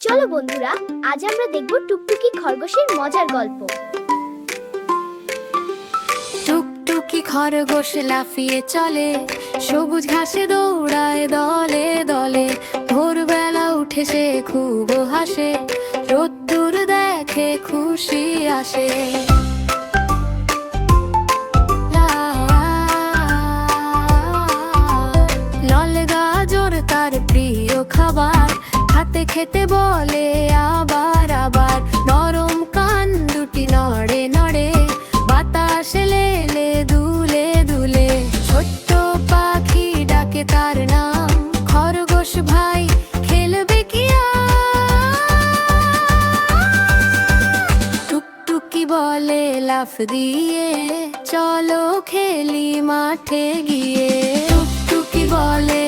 চলো বন্ধুরা, আজ আমরা দেখব টুকটুকি খরগোশের মজার গল্প। টুকটুকি খরগোশ লাফিয়ে চলে, সবুজ ঘাসে দৌড়ায় দলে দলে। ভোরবেলা উঠে সে খুব হাসে, রোদ্দুর দেখে খুশি আসে। প্রিয় খাবার, হাতে খেতে বলে আবার আবার। নরম কান দুটি নড়ে নড়ে, বাতাস লেলে দুলে দুলে। ছোট্ট পাখি ডাকে তার নাম, খরগোশ ভাই খেলবে কি টুকটুকি বলে লাফ দিয়ে, চলো খেলি মাঠে গিয়ে। টুকটুকি বলে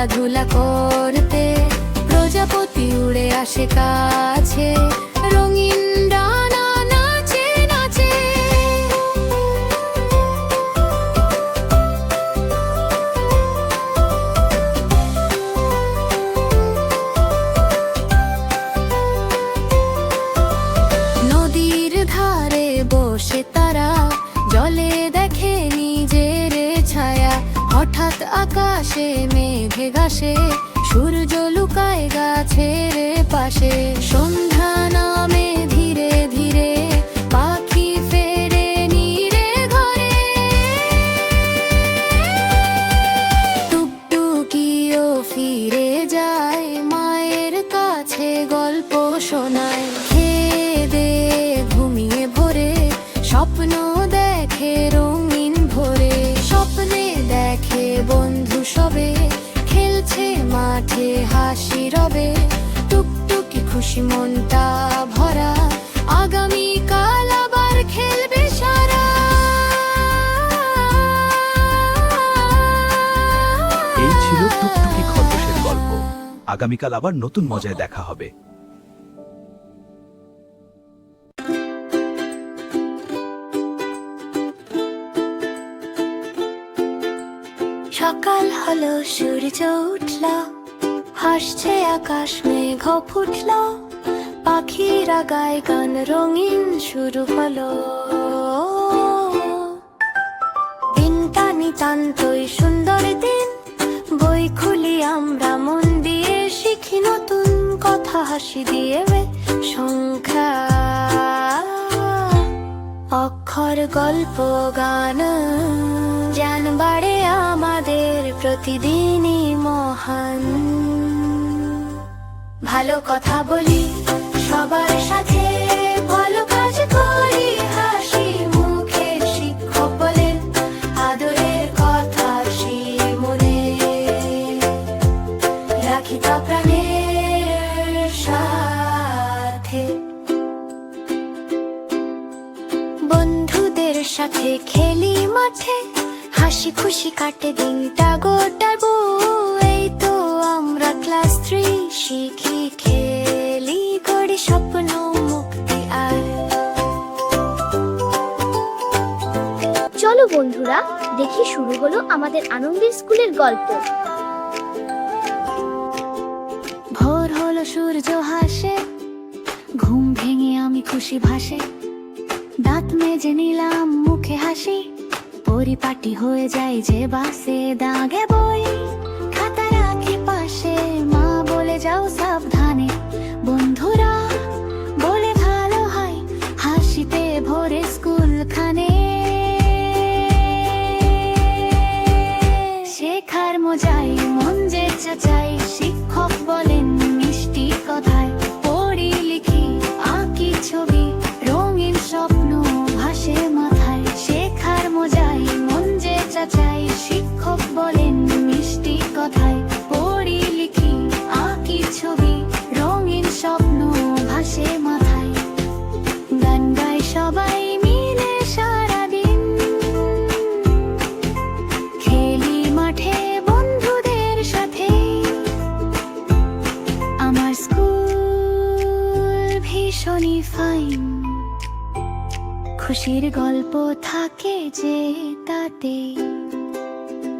খেলাধুলা করতে প্রজাপতি উড়ে আসে কাছে। রঙিন আকাশে মেঘে ঘাসে, সূর্য লুকায় গাছের পাশে। সন্ধ্যা নামে ধীরে ধীরে পাখি ফেরে নীরে ঘরে। টুকটুকিও ফিরে যায় মায়ের কাছে গল্প শোনায় দেখে বন্ধু সবে, খেলছে মাঠে হাসি রবে। টুকটুকি খুশি মনটা ভরা, আগামী কাল আবার খেলবে সারা। এই ছিল টুকটুকি খরগোশের গল্প। আগামীকাল আবার নতুন মজায় দেখা হবে। সকাল হলো, সূর্য উঠল, হাসছে আকাশ, মেঘ ফুটল, পাখিরা গায় গান, রঙিন শুরু হলো। দিনটা নিতান্তই সুন্দর দিন, বই খুলি আমরা, মন দিয়ে শিখি নতুন কথা, হাসি দিয়ে সংখ্যা। অক্ষর গল্প গান জ্ঞান বাড়ে আমাদের প্রতিদিনই মহান। ভালো কথা বলি। সাথে খেলি মাঠে হাসি খুশি কাটে দিনটা গোটাবো এই তো আমরা ক্লাস থ্রি শিখি খেলি করি স্বপ্ন মুক্তি আর। চলো বন্ধুরা দেখি শুরু হলো আমাদের আনন্দের স্কুলের গল্প। ভোর হলো সূর্য হাসে ঘুম ভেঙে আমি খুশি ভাসে। দাঁত মেজে নিলাম মুখে হাসি। পরিপাটি হয়ে যায় যে বাসে দাগে বই। খাতা রাখি পাশে মা ভীষণই ফাইন খুশির গল্প থাকে যে তাতে।